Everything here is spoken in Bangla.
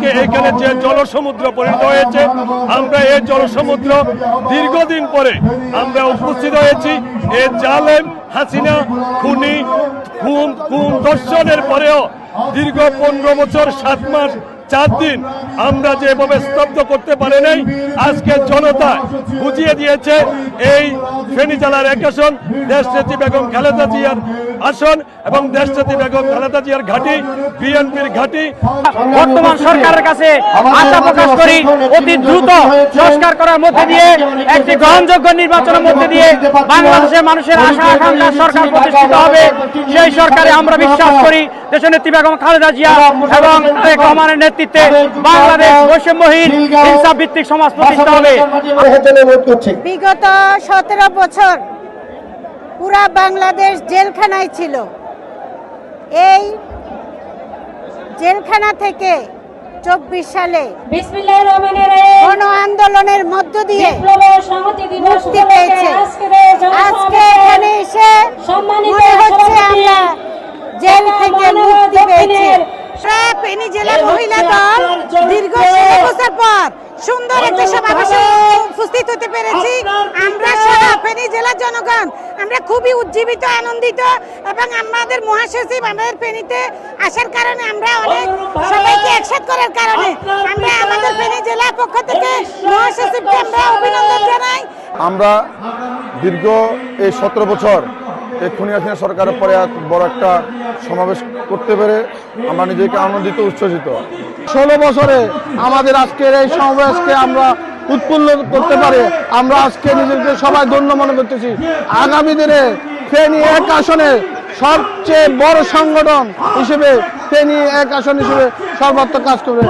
আজকে এখানে যে জলসমুদ্র পরিণত হয়েছে, আমরা এই জলসমুদ্র দীর্ঘদিন পরে আমরা উপস্থিত হয়েছি। এ জালেম হাসিনা, খুনি, খুন খুন দর্শনের পরেও দীর্ঘ পনেরো বছর, সাত মাস চার দিন আমরা যেভাবে স্তব্ধ করতে পারি নাই, আজকে জনতা বুঝিয়ে দিয়েছে এই ফেনী জেলার এক আসন দেশনেত্রী বেগম খালেদা জিয়ার আসন এবং দেশনেত্রী বেগম খালেদা জিয়ার ঘাঁটি, বিএনপির ঘাঁটি। বর্তমান সরকারের কাছে আশা প্রকাশ করি অতি দ্রুত সংস্কার করার মধ্যে দিয়ে, একটি গ্রহণযোগ্য নির্বাচনের মধ্যে দিয়ে বাংলাদেশের মানুষের আশা আকাঙ্ক্ষা সরকার প্রতিষ্ঠিত হবে। সেই সরকারে আমরা বিশ্বাস করি দেশনেত্রী বেগম খালেদা জিয়া এবং তারেক রহমানের নেতৃত্বে বাংলাদেশ বৈষম্যহীন হিংসা ভিত্তিক সমাজ প্রতিষ্ঠা হবে। বিগত সতেরো বছর পুরা বাংলাদেশ জেলখানায় ছিল। এই জেলখানা থেকে চব্বিশ সালে বিসমিল্লাহির রহমানির রহিম। গণ আন্দোলনের মধ্য দিয়ে মুক্তি পেয়েছে। আজকে এখানে থেকে মুক্তি পেয়েছি ফেনী জেলা মহিলা দল দীর্ঘ ষোলো বছর পর সুন্দর একটা সমাবেশে উপস্থিত হতে পেরেছি। আমরা ফেনী জেলার জনগণ আমরা খুবই উজ্জীবিত আনন্দিত এবং আমাদের মহাসচিব আমাদের ফেনীতে আসার কারণে আমরা অনেক সবাইকে একসাথ করার কারণে আমরা আমাদের ফেনী জেলার পক্ষ থেকে মহাসচিবকে আমরা অভিনন্দন জানাই। আমরা দীর্ঘ এই সতেরো বছর এই সরকারের পরে বড় একটা সমাবেশ করতে পেরে আমরা নিজেকে আনন্দিত, উচ্ছ্বসিত। ষোলো বছরে আমাদের আজকের এই সমাবেশকে আমরা উৎপন্ন করতে পারে, আমরা আজকে নিজেদের সবাই ধন্য মনে করতেছি। আগামী দিনে ফেনী এক আসনে সবচেয়ে বড় সংগঠন হিসেবে, ফেনী এক আসন হিসেবে সর্বাত্মক কাজ করবে।